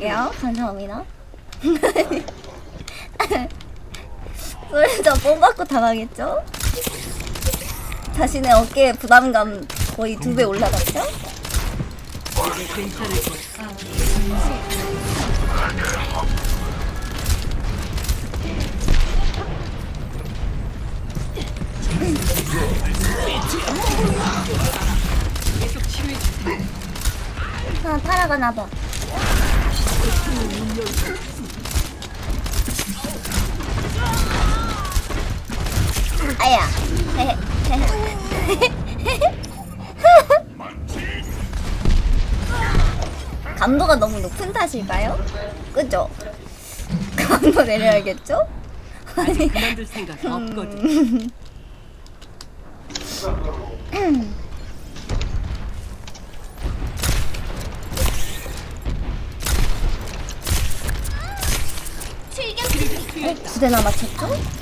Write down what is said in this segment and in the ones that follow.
갈게요. 감사합니다. 솔저 뽕 받고 당하겠죠? 자신의 어깨에 부담감 거의 두 배 올라갔죠? 아, 타라가나 봐. 아야. 감도가 너무 높은 탓일까요? 그죠? 감도 내려야겠죠? 아직 그만둘 생각 없거든. 두 대나 맞췄죠?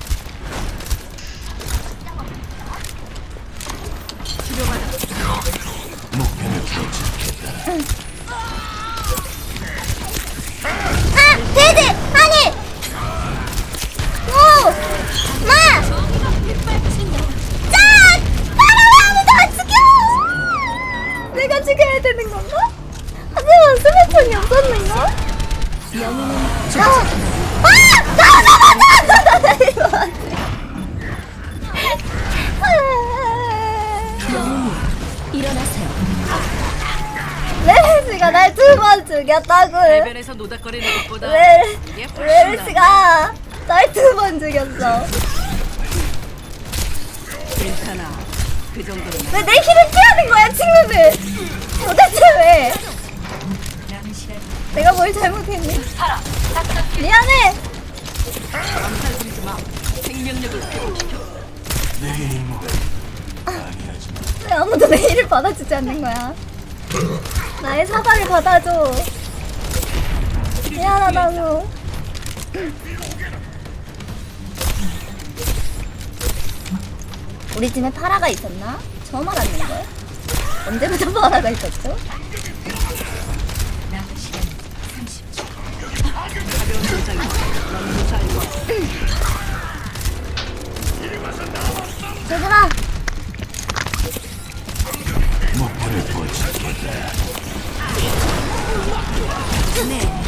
해변에서 노닥거리는 것보다 레, 이게 훨씬 나. 레르시가 날 두 번 죽였어? 괜찮아. 그 정도는 왜 내 힐을 피하는 거야 친구들? 도대체 왜? 내가 뭘 잘못했니? 미안해. 암살 부리지 마. 생명력을 회복시켜. 왜 아무도 내 힐을 받아주지 않는 거야? 나의 사과를 받아줘 미안하다고 우리 집에 파라가 있었나? 처음 알았는데 언제부터 파라가 있었죠? 얘들아 난 강해졌다. 돌격해.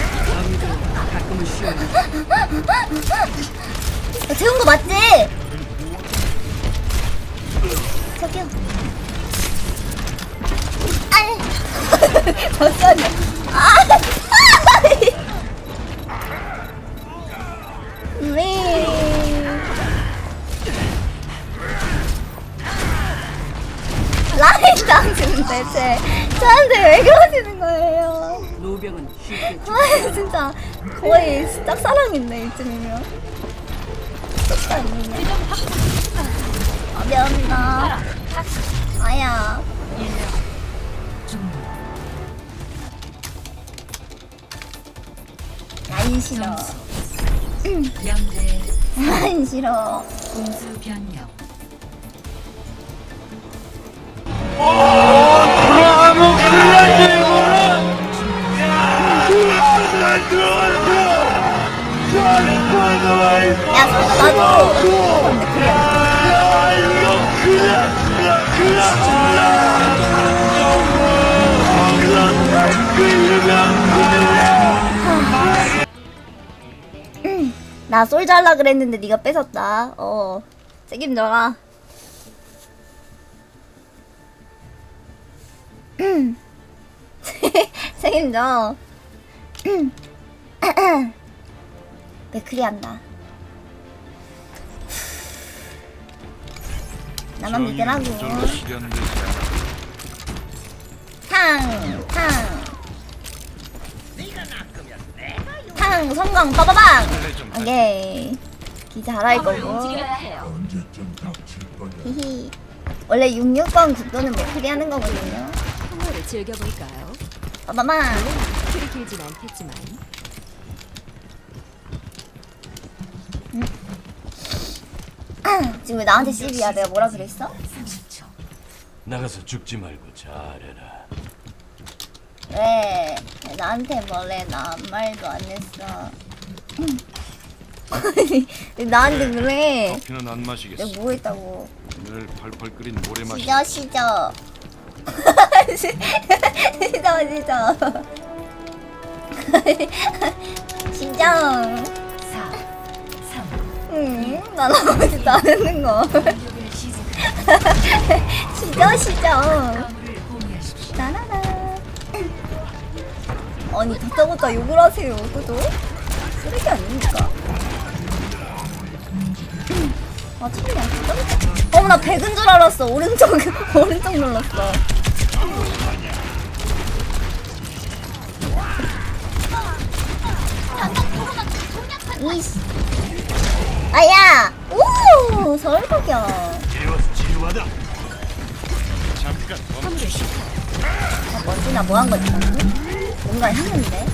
아무도 가끔은 쉬어. 너 재운 거 맞지? 저기요 아이 잠시만요 아 네. 라인 당신은 대체 저한테 왜 그러시는 거예요? 죽. 아 진짜 거의 짝사랑인데 이쯤이면 아 미안합니다. 아야. 안 싫어. 안 싫어. 공수 변경. 야 소도 나도 나 솔저 하려 그랬는데 네가 뺏었다. 어. 책임져라. 책임져 맥크리 한다 나만 믿으라고 탕! 탕! 탕! 빵 성광 빠바방 오케이 기 잘할 거고. 히히 원래 66번 국도는 맥크리 하는 거거든요 즐겨볼까요? 빠바방 그리 길진 않겠지만 지금 왜 나한테 시비야 내가 뭐라 그랬어? 나가서 죽지 말고 잘해라. 왜 나한테 뭐래 나 아무 말도 안 했어 왜 나한테 그래 커피는 안 마시겠어. 내가 뭐 했다고 오늘 펄펄 끓인 모래 마시. 시저 시저 시저 시저 시저 4 3 응, 난 아무 짓도 안 했는 거. 시저 시저. 나나나. 아니 다짜고짜 욕을 하세요, 그죠? 쓰레기 아닙니까? 아 참이 안 쓰다. 어머 나 백은 줄 알았어. 오른쪽 오른쪽 눌렀어. 이씨. 아야! 오! 설국이야. 아, 뭔지나 뭐 한 거지, 방금? 뭔가 했는데?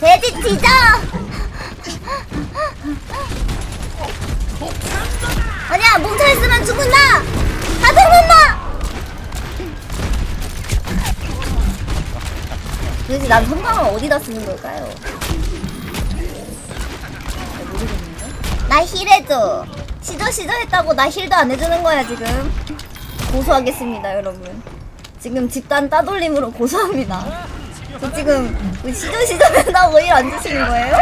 돼지 뒤져! 아니야, 뭉쳐있으면 죽는다! 다 죽는다! 도대체 난 성광을 어디다 쓰는 걸까요? 나 힐해줘. 시저 시저 했다고 나 힐도 안 해주는 거야, 지금. 고소하겠습니다, 여러분. 지금 집단 따돌림으로 고소합니다. 저 지금 그 시저 시저 한다고 일 안 주시는 거예요?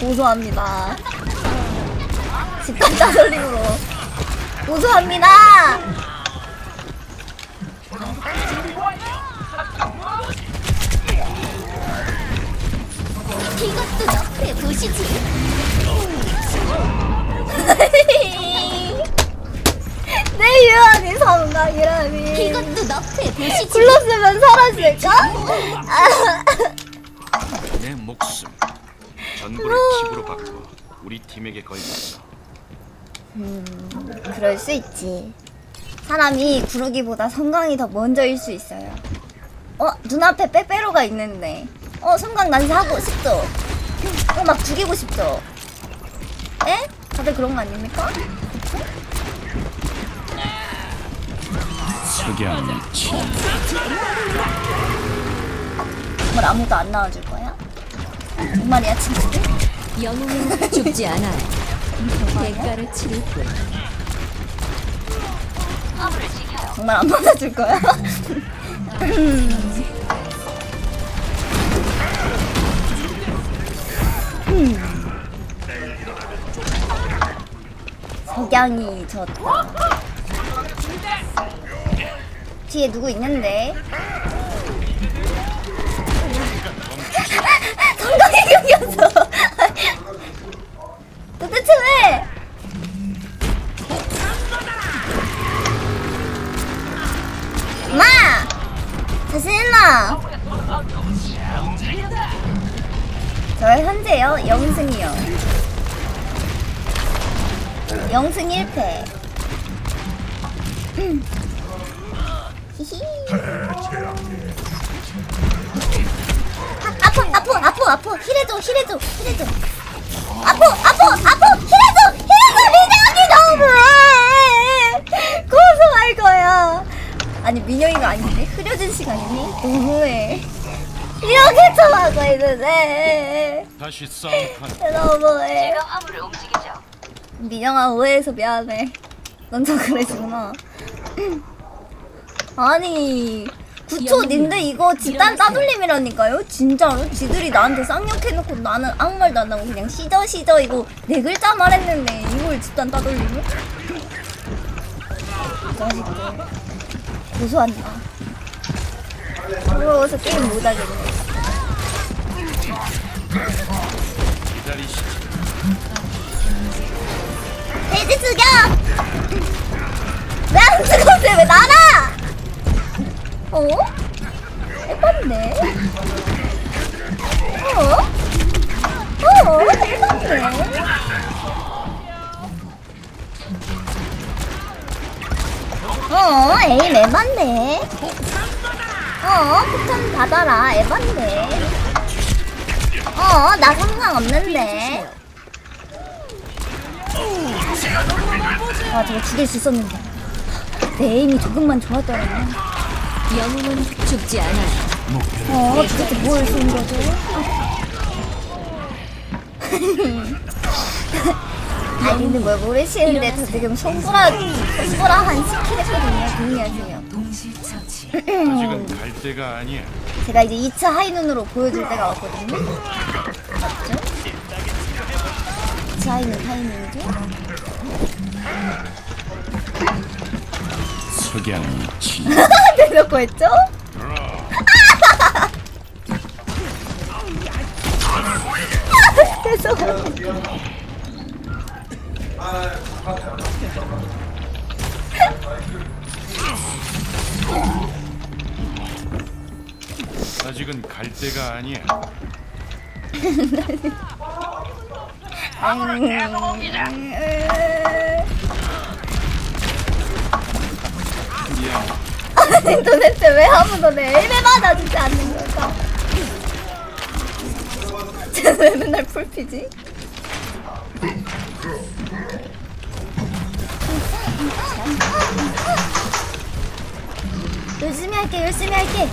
고소합니다. 집단 따돌림으로 고소합니다. 이것도 너프의 도시지. 내 유언이 성강이라니. 이것도 너프의 도시지 굴렀으면 사라질까? 내 목숨 전부를 칩으로 바꿔 우리 팀에게 걸겠어. 그럴 수 있지. 사람이 구르기보다 성강이 더 먼저일 수 있어요. 어, 눈앞에 빼빼로가 있는데. 어, 성강 난 사고 싶죠? 어, 막 죽이고 싶죠? 에? 다들 그런 거 아닙니까? 석양이. 정말 아무도 안 나와줄 거야? 정말이야, 친구들? 영웅은 죽지 않아요 대가를 치를 뿐 정말 안 받아줄 거야? 석양이 졌다. 뒤에 누구 있는데? 영승 1패. 음. 히히. 아, 아파 아파 아파 아파 힐해줘 힐해줘 힐해줘. 아파 아파 아파 힐해줘 힐해줘 민영이 너무해. 고소할 거야. 아니 민영이가 아닌데 흐려진 시간이니? 너무해. 이렇게 쳐하고 있는데 다시 싸움판. 너무해. 민영아 오해해서 미안해. 넌저 그래주구나. 아니 9초 닌데 이거 집단 따돌림이라니까요? 진짜로? 지들이 나한테 쌍욕해놓고 나는 아무 말도 안 하고 그냥 시저 시저 이거 네 글자 말했는데 이걸 집단 따돌림을? 이 자식들 고소한다. 부러워서 게임 못하겠네. 기다리시지. 돼지 죽여! 왜 안 죽었대? 왜 나라? 어? 해봤네? 어? 어, 대박이네. 어, 에임 에반데. 어, 폭탄 받아라, 에반데. 어, 나 상관없는데. 아, 저거 죽일 수 있었는데. 내 에임이 조금만 좋았더라면. 영웅은 죽지 않아요. 어, 도대체 뭘 쏜 거죠? 아니는 뭘 모르시는데 저 지금 손보라 손보라 한 10킬 했거든요. 동의하세요. 아직은 갈 때가 아니야. 제가 이제 2차 하이눈으로 보여줄 때가 왔거든요. 맞죠? 2차 하이눈 하이눈이죠? 석양이 지. 대놓고 했죠? 죄송합니다. 아직은 갈 때가 아니야. 미안. 아니 도대체 왜 아무도 내 에임에 받아주지 않는 걸까? 쟤는 왜 맨날 풀피지? 열심히 할게 열심히 할게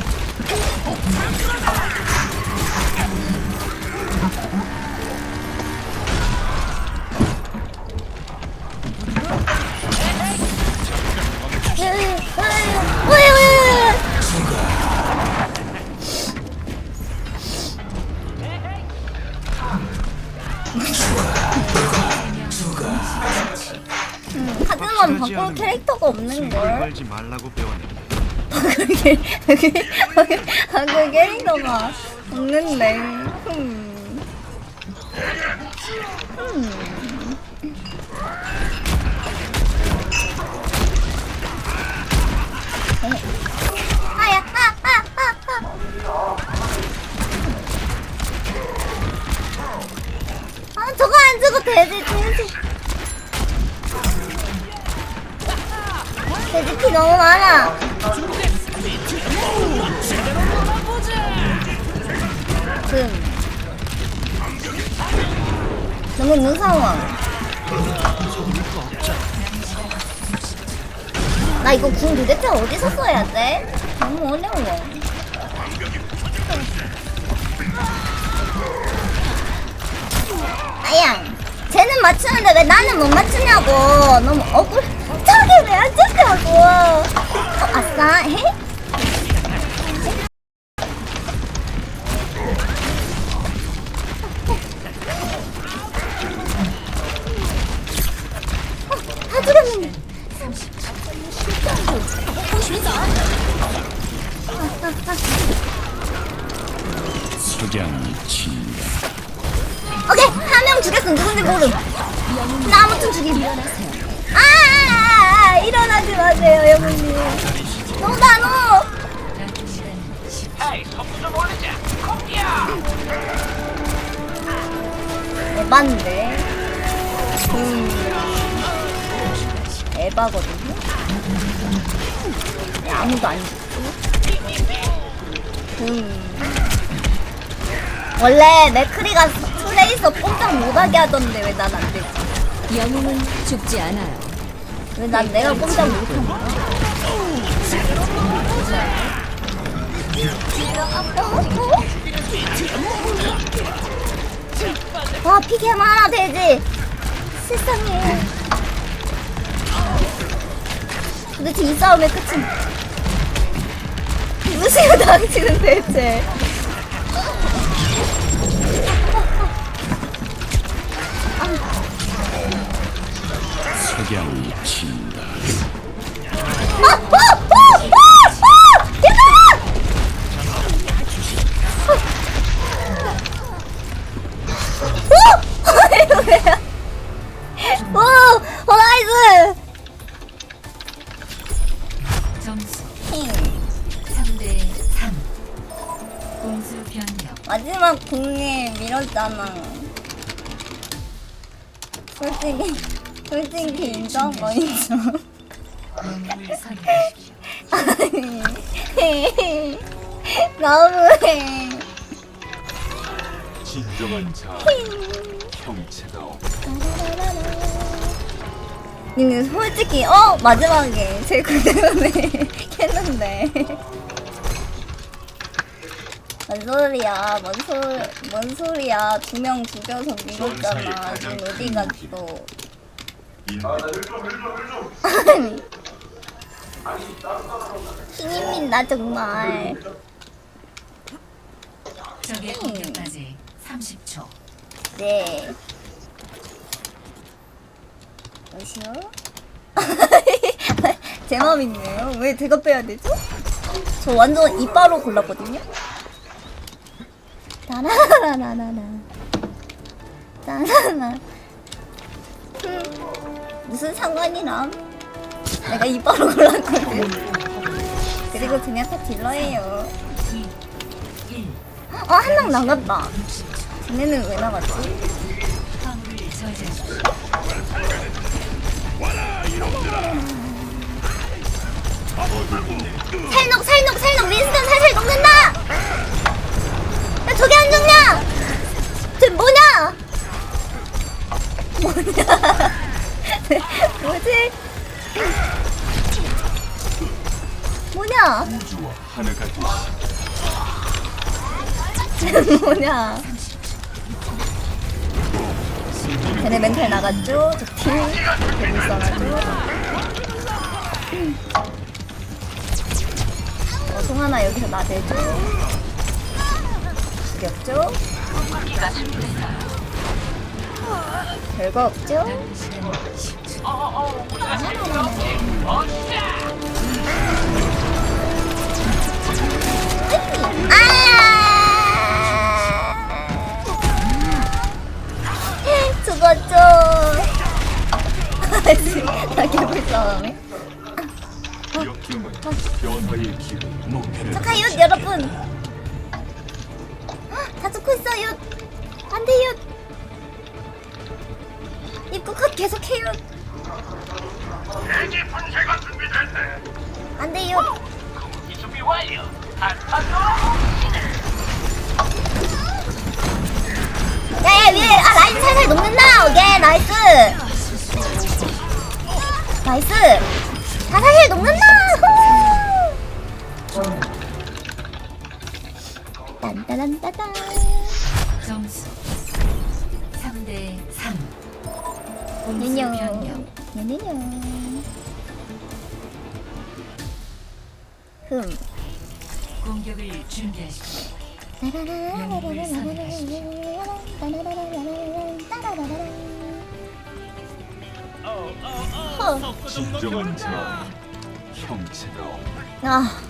바꿀 캐릭터가 없는 걸. 걸지 말라고 배웠는데. 그 캐릭터가 없는데. 음. 음. 아야, 아, 아, 아, 아. 아, 저거 안 주고 돼지, 돼지. 피 너무 많아. 금. 너무 무서워. 나 이거 궁 도대체 어디서 써야 돼? 너무 어려워. 아야, 쟤는 맞추는데 왜 나는 못 맞추냐고. 너무 억울. 저게 왜안 좋다고. 어, 아싸, 원래 맥크리가 트레이서 꼼짝 못하게 하던데 왜 난 안 되지? 영웅은 죽지 않아요. 왜 난 내가 꼼짝 못하는 거야? 와 어? 피게 많아 되지 세상에 도대체 이 싸움의 끝은 무엇이가 당치는 대체 석양이 진다. 오! 오 나이스! 점수 3대 3. 공수 변경. 마지막 공에 밀었잖아. 솔직히 솔직히 인정 거 인정. 영웅을 선택하십시오. 아니. 너무해. 진정한 자 형체가 없 근데 솔직히 어? 마지막에 제 그대로네. 했는데 뭔 소리야? 뭔, 소, 뭔 소리야? 두 명 죽여서 밀었잖아. 지금 어디 갔어 아니. 힘이 나 정말. 적의 공격까지 30초. 네. 뭐시오? 제 맘이네요. 왜 빼야 되죠? 저 완전 이빠로 골랐거든요 따라라 흠, 무슨 상관이람 내가 이빠로 골랐거든 그리고 그냥 다 딜러예요. 2, 1. 어한 명 나갔다. 쟤네는 왜 나갔지? 살녹 살녹 살녹 윈스턴 살살 녹는다! 야 저게 안 죽냐? 쟤 뭐냐? 뭐냐? 뭐지? 뭐냐? 쟤 뭐냐? 쟤네 멘탈 나갔죠? 저팀 재밌어가지고. 어, 송하나 여기서 나대 죠 죽였죠 별거 없죠 10초. 아! 죽었죠. 나 변화의 기회 목표를 축하요 여러분. 다 죽고 있어요. 안 돼요. 입구 컷 계속해요. 안돼요. 야야 위에 아 라인 살살 녹는다. 오케이 나이스. 나이스. 다 살살 녹는다. 딴따란따단. 점수 3대 3. 공수. 변경. 년년. 흠. 공격을 준비하십시오. 진정한 자 형체가 없 아.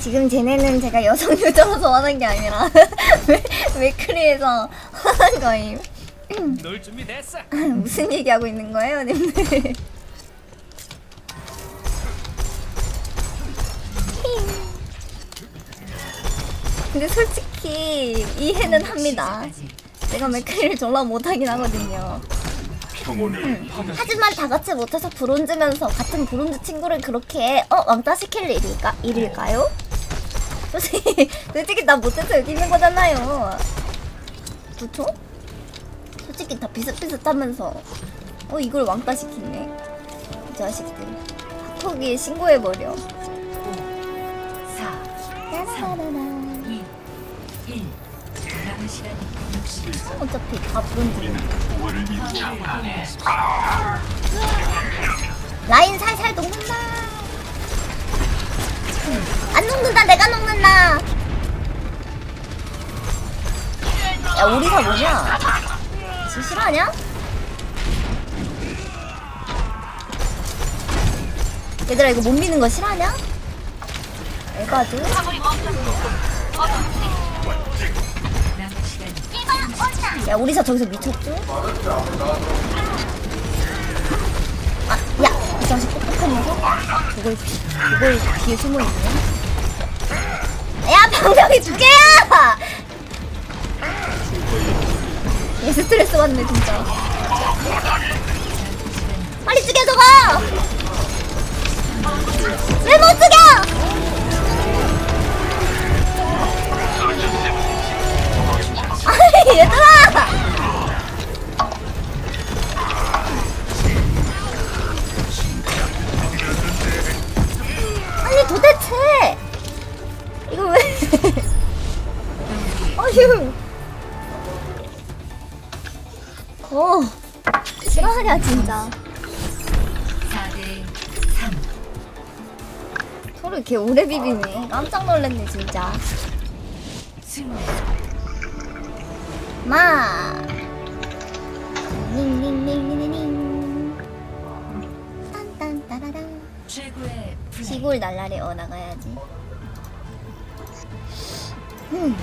지금 쟤네는 제가 여성 유저로서 하는 게 아니라 왜 왜크리에서 하는 거임. 놀 준비 됐어. 무슨 얘기하고 있는 거예요, 님들? 근데 솔직히 이해는 합니다. 내가 맥크리를 졸라 못하긴 하거든요. 평온을 받아 하지만 다 같이 못해서 브론즈면서 같은 브론즈 친구를 그렇게 어 왕따 시킬 일일까 일일까요? 솔직히 솔직히 나 못해서 여기 있는 거잖아요. 그쵸? 솔직히 다 비슷비슷하면서 어 이걸 왕따 시키네 이 자식들 카톡에 신고해 버려. 4, 2, 1. 남은 시간 60초. 어차피 다. 원을 이루자 라인 살살 녹는다. 안 녹는다, 내가 녹는다. 야, 우리사 뭐냐? 지 실화냐? 얘들아, 이거 못 미는 거 실화냐? 에바드? 야, 우리사 저기서 미쳤죠? 아, 야, 이 자식 녀석? 그걸, 그걸 뒤에 숨어 있네. 야, 방벽이 두 개야! 얘 스트레스 받네 진짜 빨리 죽여 저거 왜 못 죽여 아니 얘들아! 아니 도대체! 이거 왜? 어휴 어 싫어하냐 진짜. 4대 3 서로 이렇게 오래 비비네. 깜짝 놀랐네 진짜 마. 닝닝닝닝닝 플레이. 시골 날라리 어 나가야지. 음,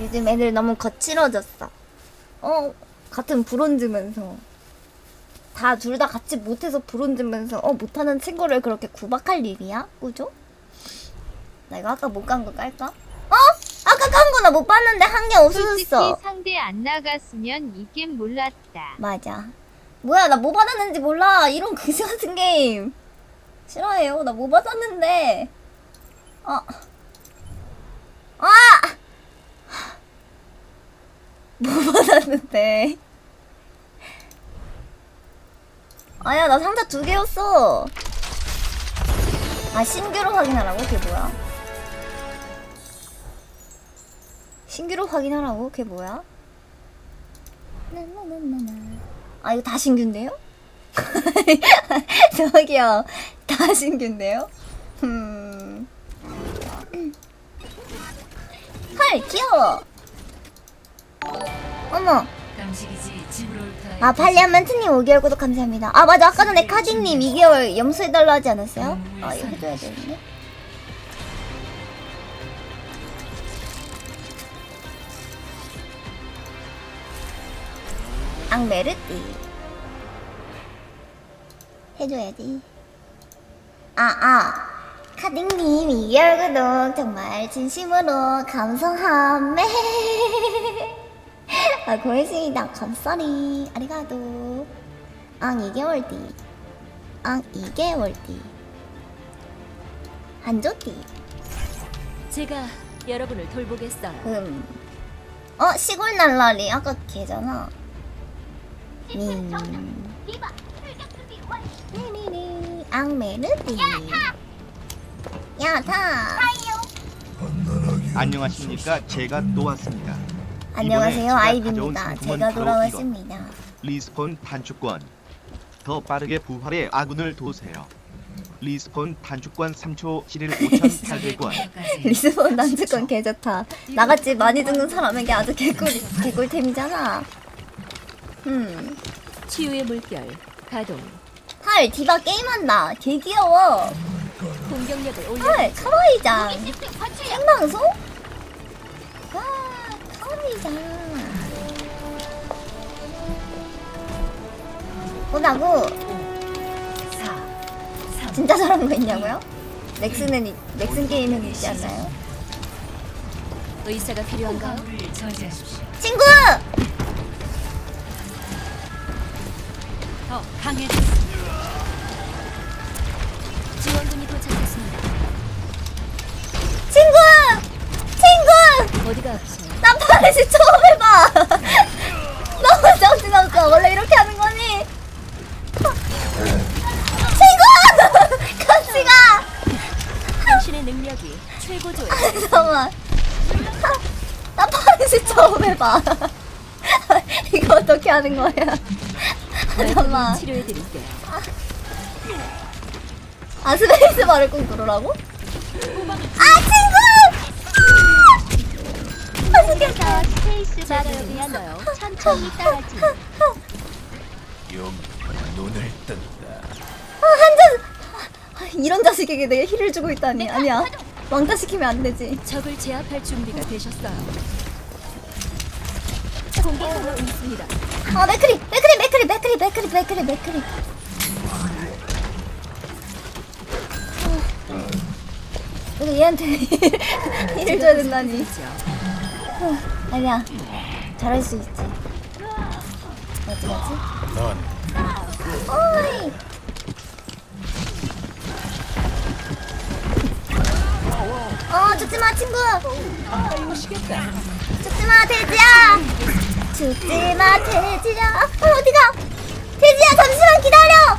요즘 애들 너무 거칠어졌어. 어 같은 브론즈면서. 다 둘 다 같이 못해서 브론즈면서. 어 못하는 친구를 그렇게 구박할 일이야? 나 이거 아까 못 간 거 깔까? 어? 아까 간거나 못 봤는데 한개 솔직히 없어졌어 상대 안 나갔으면 이 게임 몰랐다. 맞아. 뭐야 나 뭐 받았는지 몰라. 이런 그지 같은 게임. 싫어해요. 나 뭐 받았는데. 어. 아! 뭐 받았는데. 아야 나 상자 두 개였어. 아 신규로 확인하라고? 그게 뭐야 신규로 확인하라고 그게 뭐야. 아 이거 다 신규인데요? 저기요 다 신규인데요? 음. 헐 귀여워 어머 아 팔리아멘트님 5개월 구독 감사합니다 아 맞아 아까 전에 카딩님 2개월 염소해달라 하지 않았어요? 아 이거 해줘야 되는데 앙메르띠. 해줘야지. 아아. 카딩님 2개월 구독 정말 진심으로 감사함 아 고맙습니다. 감사리. 아리가도. 앙 2개월 뒤앙 2개월 뒤 한조띠. 제가 여러분을 돌보겠어요. 음. 어 시골 날라리 아까 걔잖아. 야타. 안녕하십니까 제가 또 왔습니다 안녕하세요 제가 아이비입니다. 가져온 제가 바로 돌아왔습니다. 리스폰 단축권 더 빠르게 부활의 아군을 도우세요 리스폰 단축권 3초 7일 5,800원 리스본 난주권 개 좋다. 나같이 많이 듣는 사람에게 아주 개꿀 개꿀템이잖아. 음. 치유의 물결 가동. 헐 디바 게임한다. 개 귀여워. 공격력을 올려. 헐 카와이장. 생방송? 와 카와이장. 보라고 4 3 진짜 저런 거 있냐고요? 넥슨은 있- 넥슨 게임은 있지 않나요? 의사가 필요한가요? 친구! 더 강해졌습니다 지원군이 도착했습니다. 친구! 친구! 어디가 아프세요? 나 파리시 처음 해봐! 너무 정신없어. 원래 이렇게 하는 거니? 친구! 같이 가! 당신의 능력이 최고조에 잠깐만. 나 파리시 처음 해봐. 이거 어떻게 하는 거야? 잠깐만. 치료해 드릴게요. 아, 스페이스 바를 꼭 누르라고? 아, 친구! 아! 아, 죽겠다. 제가 여기 있어요. 천천히 따라지. 영 눈을 뜬다. 아, 한잔! 아, 이런 자식에게 내가 힐을 주고 있다니. 아니야. 왕따 시키면 안 되지. 적을 제압할 준비가 되셨어요. 공격하고 있습니다. 아, 맥크리! 맥크리! 맥크리! 맥크리! 맥크리! 맥크리! 맥크리! 어. 이거 얘한테 힐을 줘야 된다니. 후, 아니야. 잘할 수 있지. 맞지, 맞지? 넌 오이! 어, 죽지 마, 친구! 죽지 마, 돼지야! 죽지 마, 돼지야! 어, 어디가? 돼지야, 잠시만 기다려!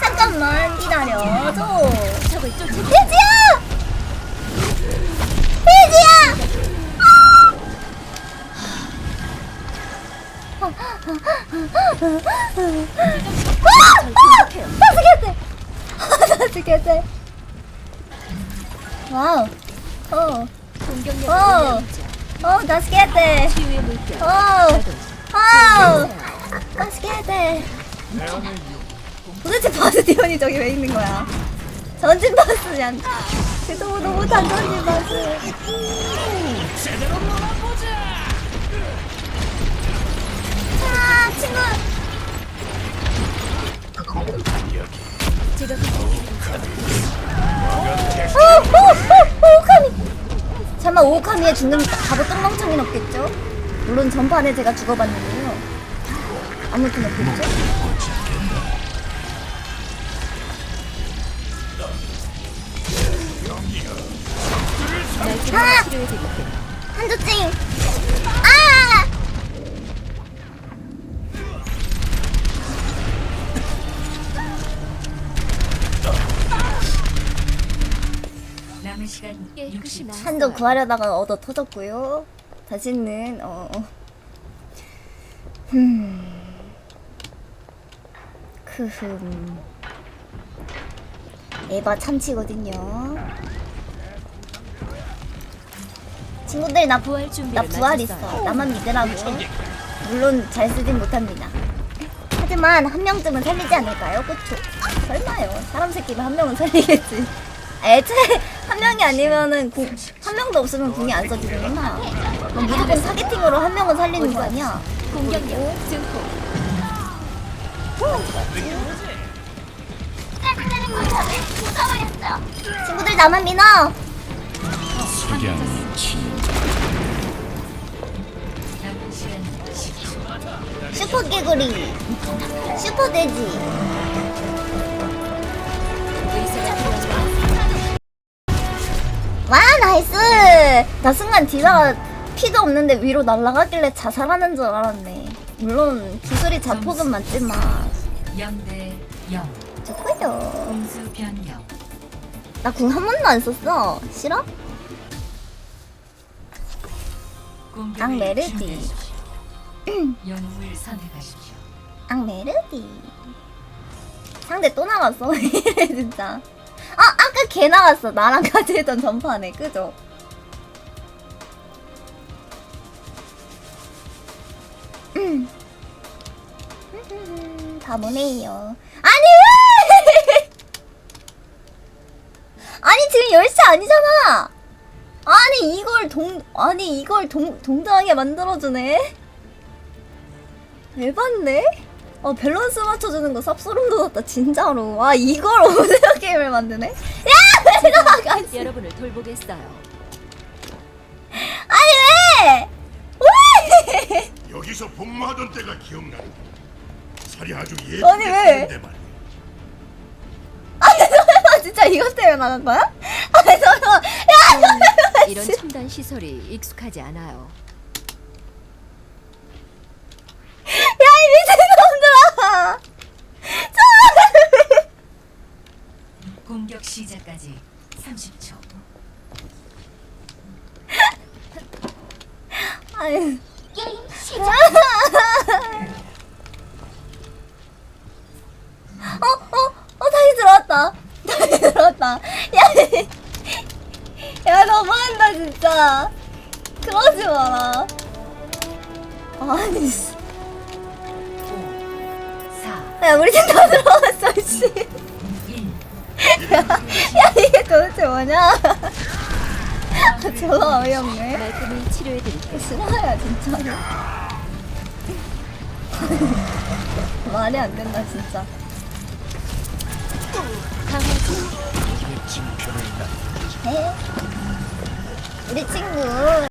잠깐만 기다려줘. 돼지야! 돼지야! 공격해요. 나 죽였대! 나 죽였대! 와우! 어, 공격력 을 어. 올려주죠. 어. 어. 어, 나 죽였대! 도대체 바스티온이 저기 왜 있는 거야? 전진 바스야. 너무 너무 단전진 바스. 아, 친구. 제가 오, 오, 오, 오카미. 설마 오카미에 죽는 바보 똥멍청이는 없겠죠? 물론 전판에 제가 죽어봤는데요. 아무튼 없겠죠? 날씨를 아! 한조찡. 시간 깨끗이 60초. 나았어요. 한조 구하려다가 얻어 터졌고요. 다시는 어. 어. 흠. 크흠. 에바 참치거든요. 친구들 나 부, 부활 나 준비를 부활 있어. 나만 믿으라고. 물론 잘 쓰진 못합니다. 하지만 한 명쯤은 살리지 않을까요? 그쵸? 설마요. 사람 새끼면 한 명은 살리겠지. 애초에 한 명이 아니면은 궁, 한 명도 없으면 궁이 안 써지는구나. 그럼 무조건 타겟팅으로 한 명은 살리는 거 아니야? 공격력 증폭. 친구들 나만 믿어! 석양이 지 남은 시간 10초. 슈퍼 개구리. 슈퍼 돼지. 와 나이스! 나 순간 디다가 피도 없는데 위로 날아가길래 자살하는 줄 알았네. 물론 기술이 자폭은 맞지만 0대 0. 좋고요. 공수 변경. 나 궁 한 번도 안 썼어. 싫어? 앙 메르디. 준비하십시오. 영웅을 선택하십시오. 앙 메르디. 상대 또 나갔어. 진짜. 아 아까 걔 나갔어. 나랑 같이 했던 전판에 그죠? 음. 다 뭐네요. 아니 왜? 아니 지금 10시 아니잖아. 아니 이걸 동 아니 이걸 동 동등하게 만들어주네. 열받네? 어 밸런스 맞춰주는 거 쌉소름 돋았다 진짜로 와 이걸 오디오 게임을 만드네? 야! 왜 나가 씨. 여러분을 돌보겠어요. 아니 왜! 왜! 여기서 복무하던 때가 기억난다. 살이 아주 예쁘게 아니, 왜? 떴는데 말이야. 아니 설마 진짜 이것 때문에 나간 거야? 아니 설마 야! 이런 첨단 시설이 익숙하지 않아요. 야 이 미친놈들아! 공격 시작까지 30초. 아니 뭐냐? 졸라 어이없네. 말끔히 치료해드릴게요. 싫어요 진짜로. 말이 안 된다 진짜. 징표를 나 네? 우리 친구